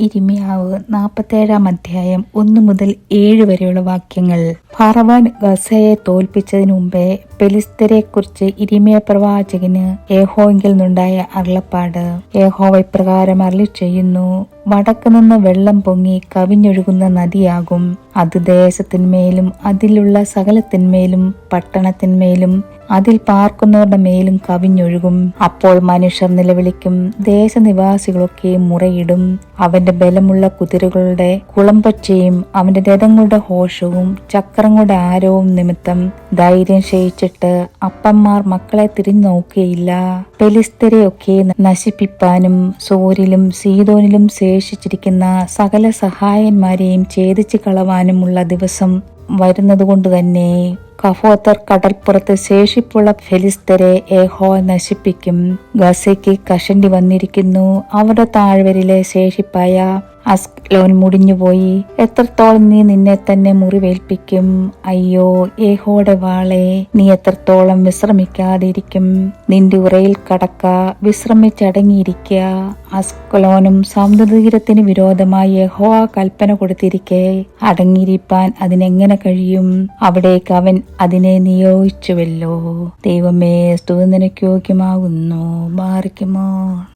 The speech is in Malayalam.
ഇരിമിയാവ് നാൽപ്പത്തേഴാം അധ്യായം ഒന്ന് മുതൽ ഏഴ് വരെയുള്ള വാക്യങ്ങൾ. ഫറവാൻ ഗസയെ തോൽപ്പിച്ചതിനു മുമ്പേ പെലിസ്തരെക്കുറിച്ച് ഇരിമിയ പ്രവാചകന് ഏഹോയെങ്കിൽ നിന്നുണ്ടായ അരുളപ്പാട്. ഏഹോവ ഇപ്രകാരം അരളി ചെയ്യുന്നു വടക്ക് നിന്ന് വെള്ളം പൊങ്ങി കവിഞ്ഞൊഴുകുന്ന നദിയാകും. അത് ദേശത്തിന്മേലും അതിലുള്ള സകലത്തിന്മേലും പട്ടണത്തിന്മേലും അതിൽ പാർക്കുന്നവരുടെ മേലും കവിഞ്ഞൊഴുകും. അപ്പോൾ മനുഷ്യർ നിലവിളിക്കും ദേശനിവാസികളൊക്കെ മുറയിടും. അവന്റെ ബലമുള്ള കുതിരകളുടെ കുളമ്പച്ചയും അവന്റെ രഥങ്ങളുടെ ഹോഷവും ചക്രങ്ങളുടെ ആരവും നിമിത്തം ധൈര്യം ക്ഷയിച്ചിട്ട് അപ്പന്മാർ മക്കളെ തിരിഞ്ഞു നോക്കുകയില്ല പെലിസ്തരെയൊക്കെ നശിപ്പിപ്പാനും സോരിലും സീതോനിലും ശേഷിച്ചിരിക്കുന്ന സകല സഹായന്മാരെയും ഛേദിച്ചു കളവാനുമുള്ള ദിവസം വരുന്നതുകൊണ്ട് തന്നെ കഫോത്തർ കടൽപ്പുറത്ത് ശേഷിപ്പുള്ള ഫെലിസ്തരെ ഏഹോ നശിപ്പിക്കും. ഗസയ്ക്ക് കഷണ്ടി വന്നിരിക്കുന്നു. അവരുടെ താഴ്വരയിലെ ശേഷിപ്പായ അസ്ലോൻ മുടിഞ്ഞുപോയി എത്രത്തോളം നീ നിന്നെ തന്നെ മുറിവേൽപ്പിക്കും? അയ്യോ ഏഹോടെ വാളെ നീ എത്രത്തോളം വിശ്രമിക്കാതിരിക്കും? നിന്റെ ഉറയിൽ കടക്ക വിശ്രമിച്ചടങ്ങിയിരിക്കുക അസ്കലോനും സമുദ്രതീരത്തിന് വിരോധമായി യഹോവ കൽപ്പന കൊടുത്തിരിക്കെ. അടങ്ങിയിരിപ്പാൻ അതിനെങ്ങനെ കഴിയും? അവിടേക്ക് അവൻ അതിനെ നിയോഗിച്ചുവല്ലോ. ദൈവമേ സ്തുതനയ്ക്ക് യോഗ്യമാകുന്നു. മാറിക്കുമോ